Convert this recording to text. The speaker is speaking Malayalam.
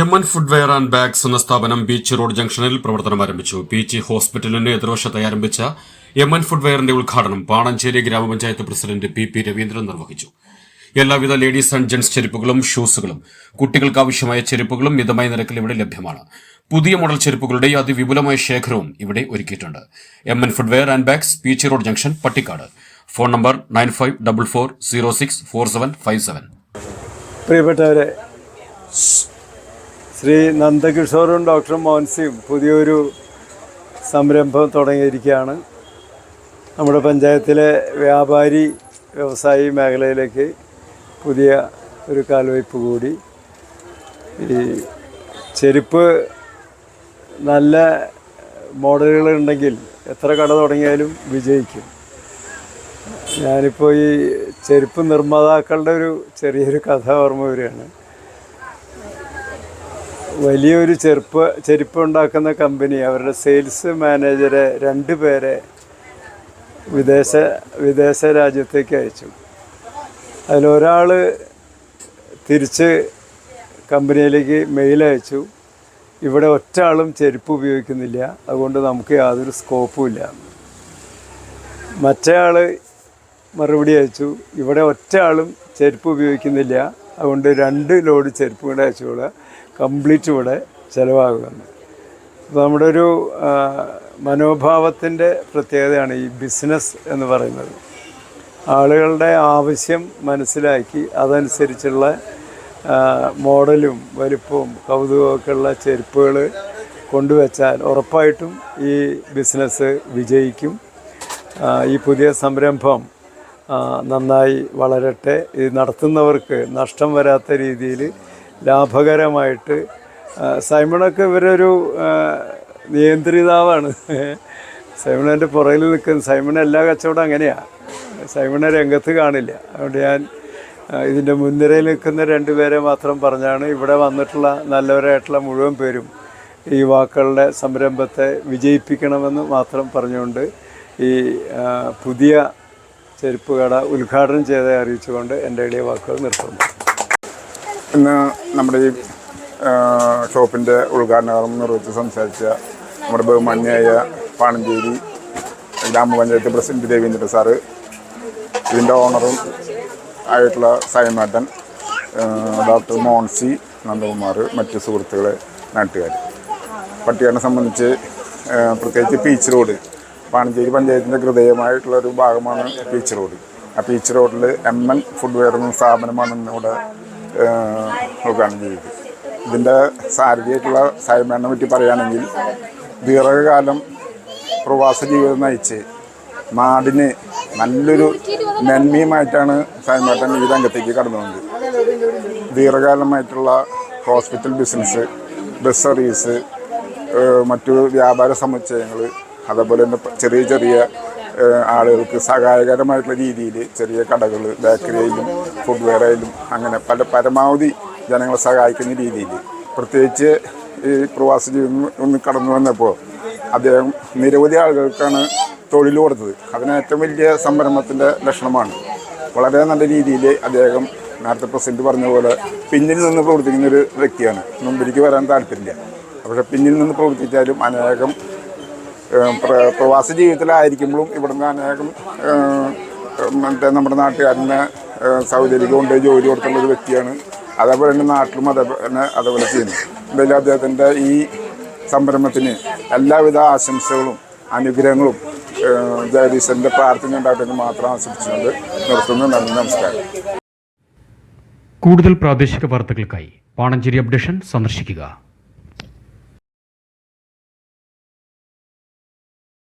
M N footwear and bags എന്ന സ്ഥാപനം ബീച്ച് റോഡ് ജംഗ്ഷനിൽ പ്രവർത്തനം ആരംഭിച്ചു. ബീച്ച് ഹോസ്പിറ്റലിന് എതിർവശത്തായി ആരംഭിച്ച എം എൻ ഫുഡ്വെയറിന്റെ ഉദ്ഘാടനം പാണഞ്ചേരി ഗ്രാമപഞ്ചായത്ത് പ്രസിഡന്റ് പി പി രവീന്ദ്രൻ നിർവഹിച്ചു. എല്ലാവിധ ലേഡീസ് ആൻഡ് ജെന്റ്സ് ചെരുപ്പുകളും ഷൂസുകളും കുട്ടികൾക്ക് ആവശ്യമായ ചെരുപ്പുകളും മിതമായ നിരക്കിൽ ഇവിടെ ലഭ്യമാണ്. പുതിയ മോഡൽ ചെരുപ്പുകളുടെ അതിവിപുലമായ ശേഖരവും ഇവിടെ ഒരുക്കിയിട്ടുണ്ട്. M N footwear and bags beach road junction Pattikkad. Phone number nine five double four zero six four seven five seven. പ്രിയപ്പെട്ടവരെ ശ്രീ നന്ദകിഷോറും ഡോക്ടർ മോൻസിയും പുതിയൊരു സംരംഭം തുടങ്ങിയിരിക്കുകയാണ്. നമ്മുടെ പഞ്ചായത്തിലെ വ്യാപാരി വ്യവസായി മേഖലയിലേക്ക് പുതിയ ഒരു കാൽവയ്പ് കൂടി. ഈ ചെരുപ്പ് നല്ല മോഡലുകൾ ഉണ്ടെങ്കിൽ എത്ര കട തുടങ്ങിയാലും വിജയിക്കും. ഞാനിപ്പോൾ ഈ ചെരുപ്പ് നിർമ്മാതാക്കളുടെ ഒരു ചെറിയൊരു കഥ ഓർമ്മ വരികയാണ്. വലിയൊരു ചെറുപ്പ് ചെരുപ്പ് ഉണ്ടാക്കുന്ന കമ്പനി അവരുടെ സെയിൽസ് മാനേജരെ രണ്ട് പേരെ വിദേശ വിദേശ രാജ്യത്തേക്ക് അയച്ചു. അതിലൊരാൾ തിരിച്ച് കമ്പനിയിലേക്ക് മെയിൽ അയച്ചു. ഇവിടെ ഒറ്റ ആളും ചെരുപ്പ് ഉപയോഗിക്കുന്നില്ല. അതുകൊണ്ട് നമുക്ക് യാതൊരു സ്കോപ്പും ഇല്ല. മറ്റേ ആൾ മറുപടി അയച്ചു. ഇവിടെ ഒറ്റ ആളും ചെരുപ്പ് ഉപയോഗിക്കുന്നില്ല. അതുകൊണ്ട് രണ്ട് ലോഡ് ചെരുപ്പ് കൂടെ അയച്ചുകൂടെ കംപ്ലീറ്റ് ഇവിടെ ചിലവാകുമെന്ന് അപ്പോൾ നമ്മുടെ ഒരു മനോഭാവത്തിന്റെ പ്രത്യേകതയാണ് ഈ ബിസിനസ് എന്ന് പറയുന്നത്. ആളുകളുടെ ആവശ്യം മനസ്സിലാക്കി അതനുസരിച്ചുള്ള മോഡലും വലിപ്പവും കൗതുകമൊക്കെ ഉള്ള ചെരുപ്പുകൾ കൊണ്ടുവച്ചാൽ ഉറപ്പായിട്ടും ഈ ബിസിനസ് വിജയിക്കും. ഈ പുതിയ സംരംഭം നന്നായി വളരട്ടെ. ഇത് നടത്തുന്നവർക്ക് നഷ്ടം വരാത്ത രീതിയിൽ ലാഭകരമായിട്ട് സൈമണൊക്കെ ഇവരൊരു നിയന്ത്രിതാവാണ്. സൈമണന്റെ പുറകിൽ നിൽക്കുന്ന സൈമൺ എല്ലാ കച്ചവടം അങ്ങനെയാണ് സൈമണെ രംഗത്ത് കാണില്ല. അതുകൊണ്ട് ഞാൻ ഇതിന്റെ മുൻനിരയിൽ നിൽക്കുന്ന രണ്ടുപേരെ മാത്രം പറഞ്ഞാണ് ഇവിടെ വന്നിട്ടുള്ള നല്ലവരായിട്ടുള്ള മുഴുവൻ പേരും ഈ യുവാക്കളുടെ സംരംഭത്തെ വിജയിപ്പിക്കണമെന്ന് മാത്രം പറഞ്ഞുകൊണ്ട് ഈ പുതിയ ചെരുപ്പ് കട ഉദ്ഘാടനം ചെയ്തതായി അറിയിച്ചുകൊണ്ട് എന്റെ എളിയ വാക്കുകൾ നിർത്തുന്നു. ഇന്ന് നമ്മുടെ ഈ ഷോപ്പിന്റെ ഉദ്ഘാടനം നിർവഹിച്ച് സംസാരിച്ച നമ്മുടെ ബഹുമാന്യായ പാണഞ്ചേരി ഗ്രാമപഞ്ചായത്ത് പ്രസിഡന്റ് രവീന്ദ്രൻ സാറ് ഇതിന്റെ ഓണറും ആയിട്ടുള്ള സൈമാട്ടൻ ഡോക്ടർ മോൺസി നന്ദകുമാർ മറ്റ് സുഹൃത്തുക്കളെ നാട്ടുകാർ. പട്ടികളെ സംബന്ധിച്ച് പ്രത്യേകിച്ച് പീച്ച് റോഡ് പാണഞ്ചേരി പഞ്ചായത്തിന്റെ ഹൃദയമായിട്ടുള്ള ഒരു ഭാഗമാണ് പീച്ച് റോഡ്. ആ പീച്ച് റോഡിൽ എം എൻ ഫുഡ്വെയർ എന്ന സ്ഥാപനമാണ് ഇന്നിവിടെ നോക്കുകയാണ് ചെയ്തത്. ഇതിന്റെ സാരഥിയായിട്ടുള്ള സായ്മേനെ പറ്റി പറയുകയാണെങ്കിൽ ദീർഘകാലം പ്രവാസ ജീവിതം നയിച്ച് നാടിന് നല്ലൊരു നന്മയുമായിട്ടാണ് സായ്മേട്ടൻ ഈ രംഗത്തേക്ക് കടന്നു വന്നത് ദീർഘകാലമായിട്ടുള്ള ഹോസ്പിറ്റൽ ബിസിനസ് ബസ് സർവീസ് മറ്റു വ്യാപാര സമുച്ചയങ്ങൾ അതേപോലെ തന്നെ ചെറിയ ചെറിയ ആളുകൾക്ക് സഹായകരമായിട്ടുള്ള രീതിയിൽ ചെറിയ കടകൾ ബേക്കറിയിലും ഫുഡ്വെയറായാലും അങ്ങനെ പല പരമാവധി ജനങ്ങളെ സഹായിക്കുന്ന രീതിയിൽ. പ്രത്യേകിച്ച് ഈ പ്രവാസി ജീവിതം ഒന്ന് കടന്നു വന്നപ്പോൾ അദ്ദേഹം നിരവധി ആളുകൾക്കാണ് തൊഴിൽ കൊടുത്തത്. അതിന് ഏറ്റവും വലിയ സംരംഭത്തിന്റെ ലക്ഷണമാണ്. വളരെ നല്ല രീതിയിൽ അദ്ദേഹം നേരത്തെ പ്രസിഡന്റ് പറഞ്ഞ പോലെ പിന്നിൽ നിന്ന് പ്രവർത്തിക്കുന്ന ഒരു വ്യക്തിയാണ്. മുമ്പിലേക്ക് വരാൻ താല്പര്യമില്ല. പക്ഷേ പിന്നിൽ നിന്ന് പ്രവർത്തിച്ചാലും അനേകം പ്രവാസ ജീവിതത്തിലായിരിക്കുമ്പോഴും ഇവിടുന്ന് അനേകം മറ്റേ നമ്മുടെ നാട്ടുകാരനെ സൗകര്യം കൊണ്ട് ജോലി കൊടുത്തുള്ള ഒരു വ്യക്തിയാണ്. അതേപോലെ തന്നെ നാട്ടിലും അതേപോലെ തന്നെ അതേപോലെ ചെയ്യുന്നു. എന്തായാലും അദ്ദേഹത്തിന്റെ ഈ സംരംഭത്തിന് എല്ലാവിധ ആശംസകളും അനുഗ്രഹങ്ങളും ജയദീശന്റെ ജഗദീശന്റെ പ്രാർത്ഥന ഉണ്ടാകട്ടെ മാത്രം ആശംസിച്ചുകൊണ്ട് നിർത്തുന്നു. നന്ദി നമസ്കാരം. കൂടുതൽ പ്രാദേശിക വാർത്തകൾക്കായി പാണഞ്ചേരി അപ്ഡേഷൻ സന്ദർശിക്കുക.